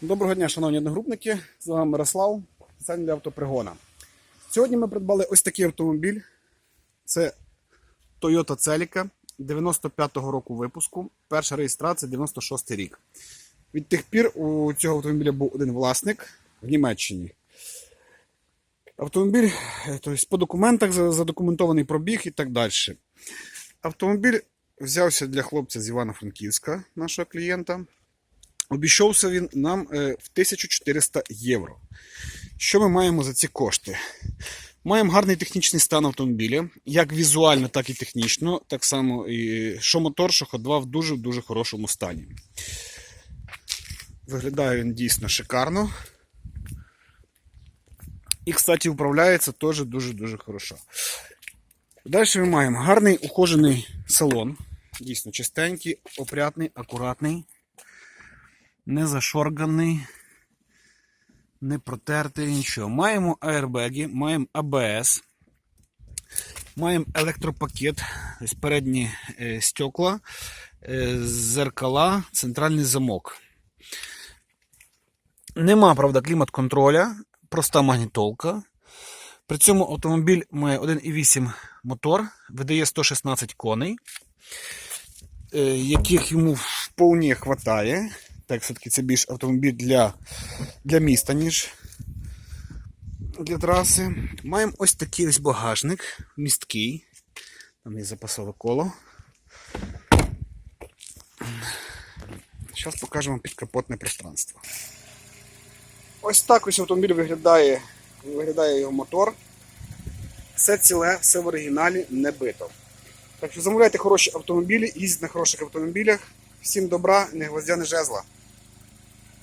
Доброго дня, шановні одногрупники. З вами Мирослав, спеціально для автопригона. Сьогодні ми придбали ось такий автомобіль. Це Toyota Celica 95-го року випуску. Перша реєстрація 96 й рік. Від тих пір у цього автомобіля був один власник в Німеччині. Автомобіль тобто, по документах задокументований пробіг і так далі. Автомобіль взявся для хлопця з Івано-Франківська, нашого клієнта. Обійшовся він нам е, в 1400 євро. Що ми маємо за ці кошти? Маємо гарний технічний стан автомобіля, як візуально, так і технічно. Так само, і що мотор, що ходова в дуже-дуже хорошому стані. Виглядає він дійсно шикарно. І, кстати, управляється теж дуже-дуже хорошо. Далі ми маємо гарний ухожений салон. Дійсно чистенький, опрятний, акуратний не зашорганий, не протертий, нічого. Маємо аербеги, маємо АБС, маємо електропакет, тобто передні е, стекла, е, зеркала, центральний замок. Нема, правда, клімат-контроля, проста магнітолка. При цьому автомобіль має 1,8 мотор, видає 116 коней, е, яких йому вполне хватає. Так, все-таки це більш автомобіль для, для міста, ніж для траси. Маємо ось такий ось багажник, місткий. Там є запасове коло. Зараз покажемо підкапотне пространство. Ось так ось автомобіль виглядає, виглядає його мотор. Все ціле, все в оригіналі, не бито. Так що замовляйте хороші автомобілі, їздіть на хороших автомобілях. Всім добра, не гвоздя, не жезла.